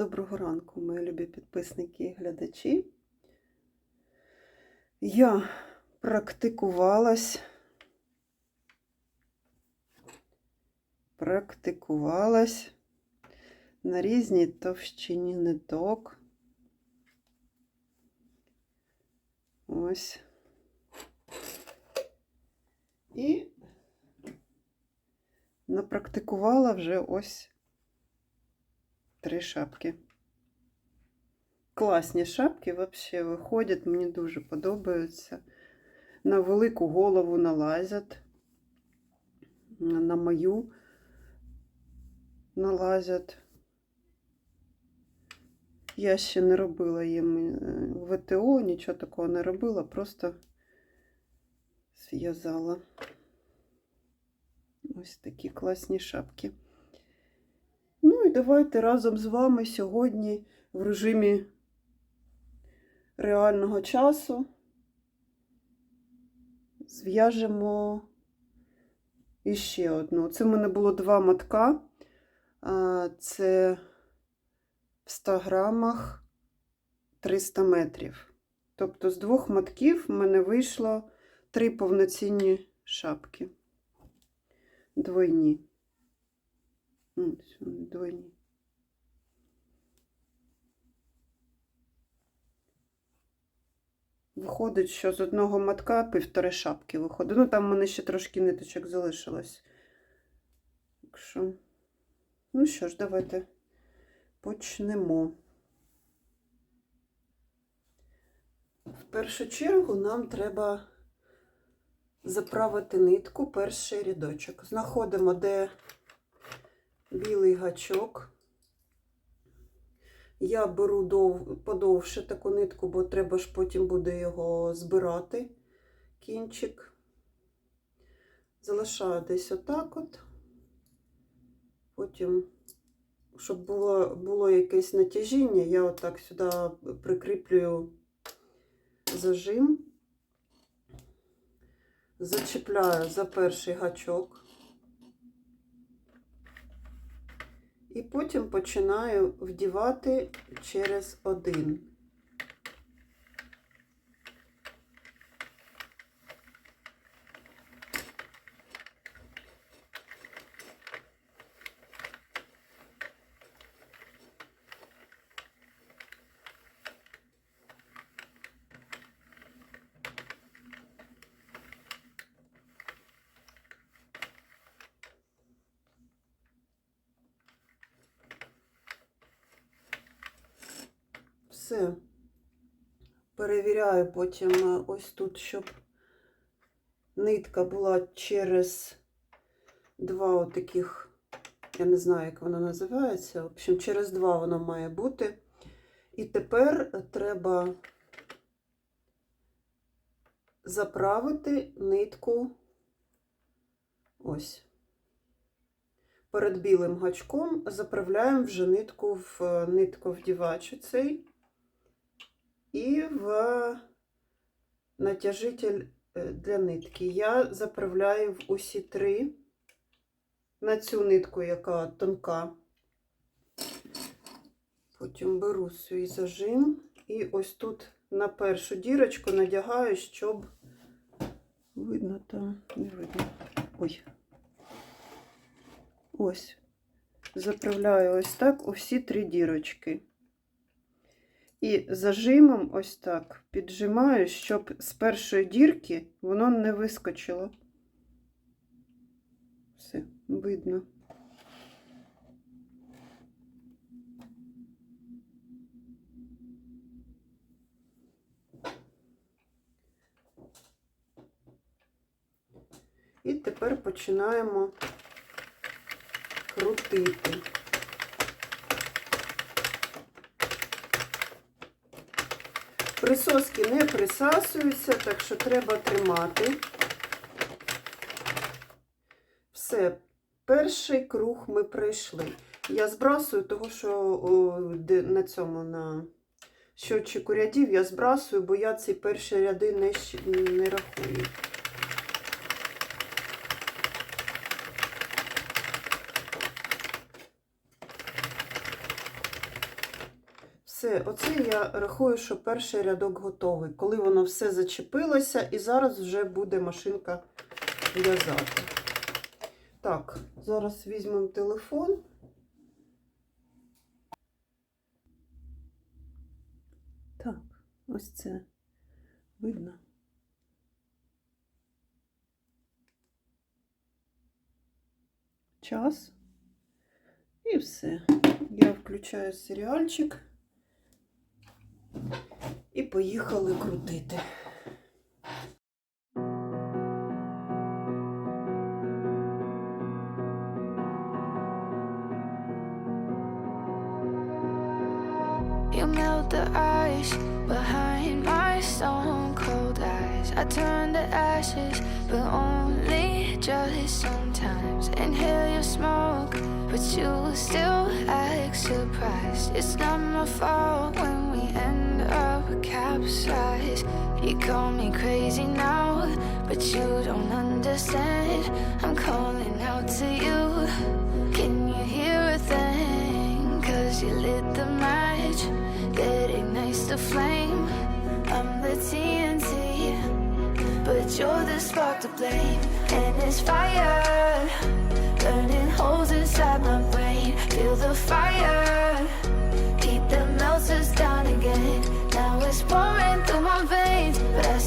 Доброго ранку, мої любі підписники і глядачі. Я практикувалась, практикувалась на різній товщині ниток. Ось. І напрактикувала вже ось три шапки. Класні шапки взагалі виходять, мені дуже подобаються. На велику голову налазять, на мою налазять. Я ще не робила їм е, ВТО, нічого такого не робила, просто зв'язала. Ось такі класні шапки. І давайте разом з вами сьогодні в режимі реального часу зв'яжемо іще одну. Це в мене було два мотка. А, Це в 100 грамах 300 метрів. Тобто з двох мотків в мене вийшло три повноцінні шапки. Двойні. М, все, Двойні. Виходить, що з одного мотка півтори шапки виходить. Ну, там в мене ще трошки ниточок залишилось. Так що, ну що ж, давайте почнемо. В першу чергу нам треба заправити нитку перший рядочок. Знаходимо, де білий гачок. Я беру дов... подовше таку нитку, бо треба ж потім буде його збирати, кінчик. Залишаю десь отак от. Потім, щоб було, було якесь натяжіння, я отак сюди прикріплюю зажим, зачіпляю за перший гачок. І потім починаю вдівати через один. Все. Перевіряю потім е, ось тут, щоб нитка була через два отаких, я не знаю, як воно називається. В общем, через два воно має бути. І тепер треба заправити нитку ось. Перед білим гачком заправляємо вже нитку в е, нитку цей і в натяжитель е, для нитки. Я заправляю в усі три на цю нитку, яка тонка. Потім беру свій зажим і ось тут на першу дірочку надягаю, щоб видно там, не видно. Ой. Ось. Заправляю ось так усі три дірочки. І зажимом ось так піджимаю, щоб з першої дірки воно не вискочило. Все, видно. І тепер починаємо крутити. Присоски не присасуються, так що треба тримати. Все, перший круг ми пройшли. Я збрасую, того, що о, на цьому на щотчику рядів я збрасую, бо я ці перші ряди не, не рахую. Все, оце я рахую, що перший рядок готовий. Коли воно все зачепилося, і зараз вже буде машинка в'язати. Так, зараз візьмемо телефон. Так, ось це видно. Час. І все. Я включаю серіальчик і поїхали крутити. You melt the ice behind my stone cold eyes. I turn to ashes, but only just sometimes. Inhale your smoke, but you still act surprised. It's not my fault when we end up capsized. You call me crazy now, but you don't understand. I'm calling out to you. Can you hear a thing? Cause you lit the match that ignites the flame. I'm the TNT, but you're the spark to blame. And it's fire, burning holes inside my brain. Feel the fire,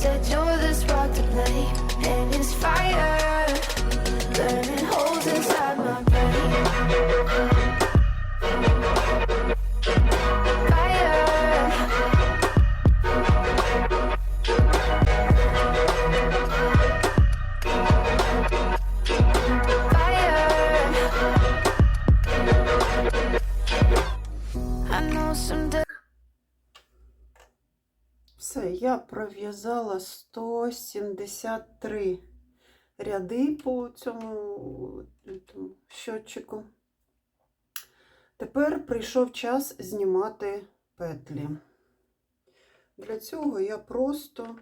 said you're the я пров'язала 173 ряди по цьому е, щотчику. Тепер прийшов час знімати петлі. Для цього я просто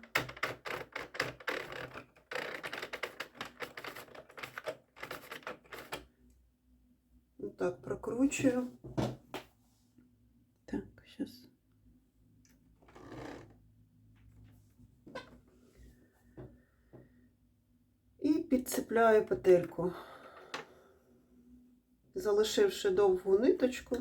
так прокручую. Так, зараз. І підцепляю петельку, залишивши довгу ниточку.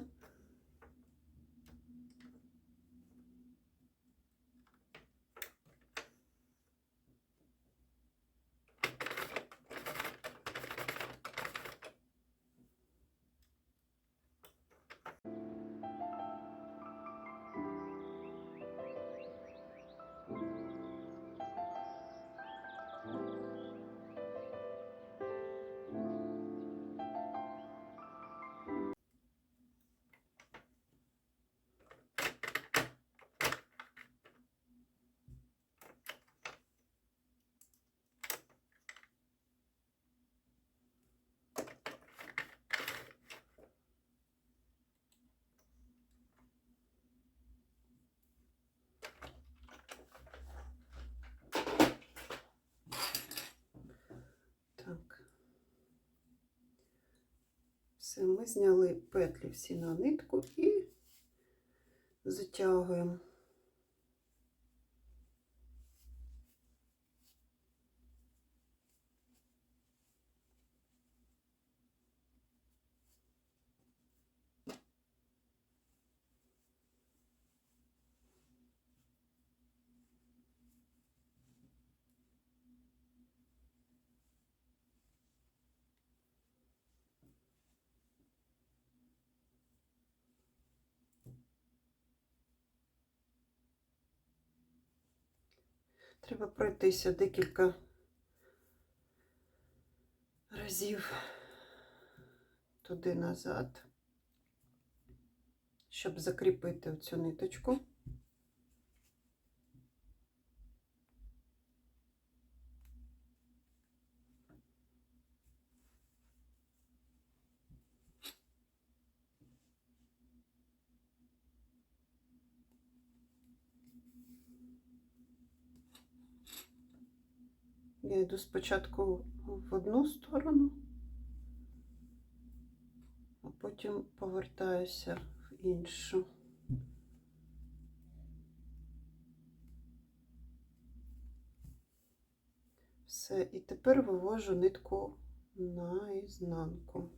Все, ми зняли петлі всі на нитку і затягуємо. Треба пройтися декілька разів туди назад, щоб закріпити цю ниточку. Я йду спочатку в одну сторону, а потім повертаюся в іншу. Все, і тепер вивожу нитку на ізнанку.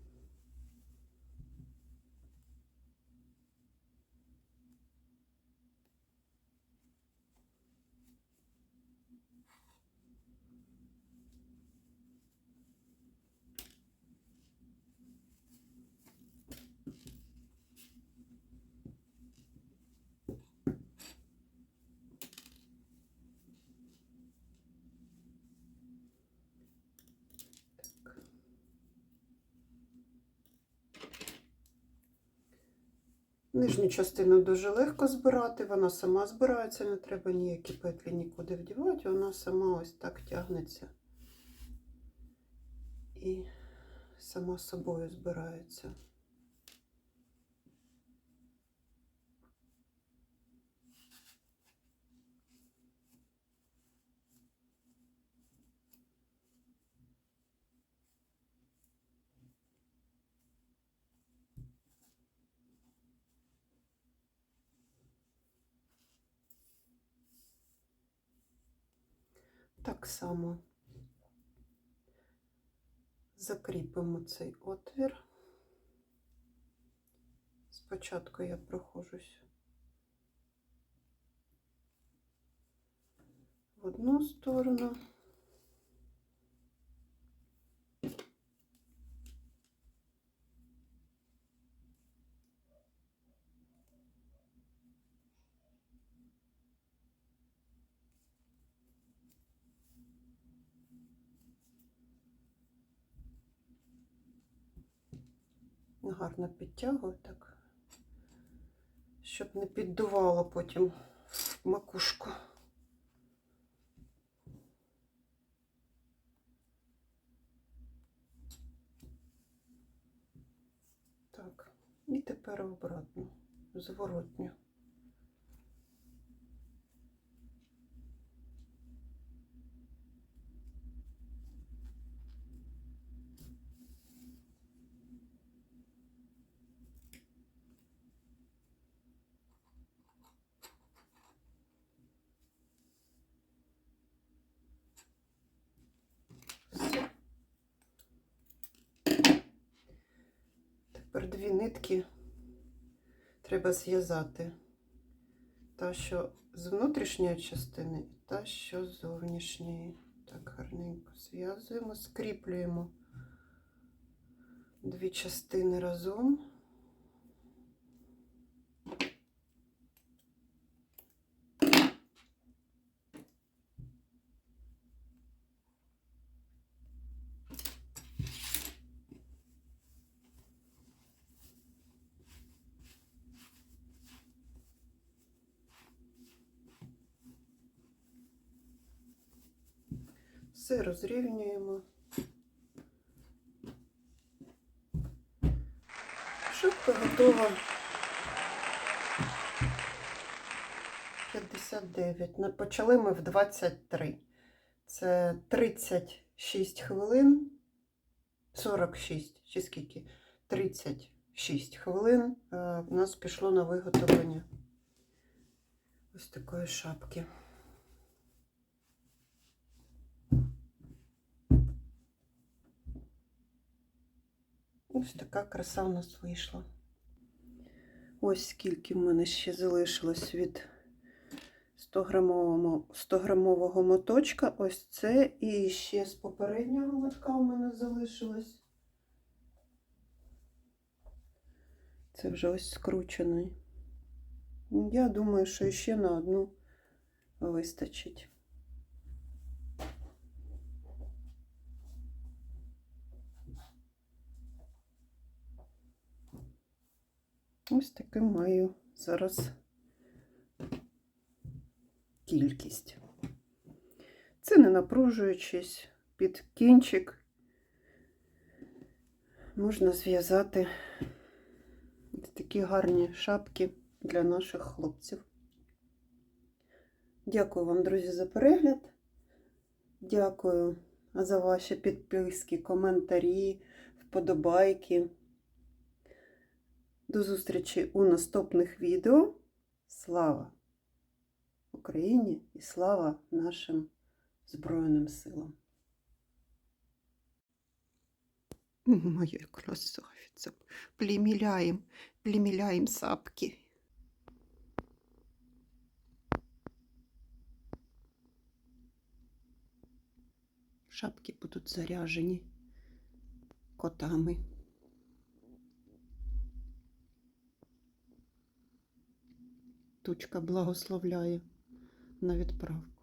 Нижню частину дуже легко збирати, вона сама збирається, не треба ніякі петлі нікуди вдівати, вона сама ось так тягнеться і сама собою збирається. Так само закріпимо цей отвір. Спочатку я проходжусь в одну сторону. Гарно підтягую так, щоб не піддувало потім макушку. Так, і тепер обратно, зворотню. Все. Дві нитки треба зв'язати. Та, що з внутрішньої частини, і та, що з зовнішньої. Так, гарненько зв'язуємо, скріплюємо дві частини разом. Все розрівнюємо. Шибка готова. 59. Почали ми в 23. Це 36 хвилин. 46, чи скільки? 36 хвилин. е, У нас пішло на виготовлення ось такої шапки. Ось така краса у нас вийшла. Ось скільки в мене ще залишилось від 100 грамового, 100 грамового моточка. Ось це. І ще з попереднього мотка у мене залишилось. Це вже ось скручений. Я думаю, що ще на одну вистачить. Ось таке маю зараз кількість. Це не напружуючись під кінчик. Можна зв'язати такі гарні шапки для наших хлопців. Дякую вам, друзі, за перегляд. Дякую за ваші підписки, коментарі, вподобайки. До зустрічі у наступних відео. Слава Україні і слава нашим Збройним силам. Моя красавица, племеляем, племеляем сапки. Шапки будуть заряжені котами. Тучка благословляє на відправку.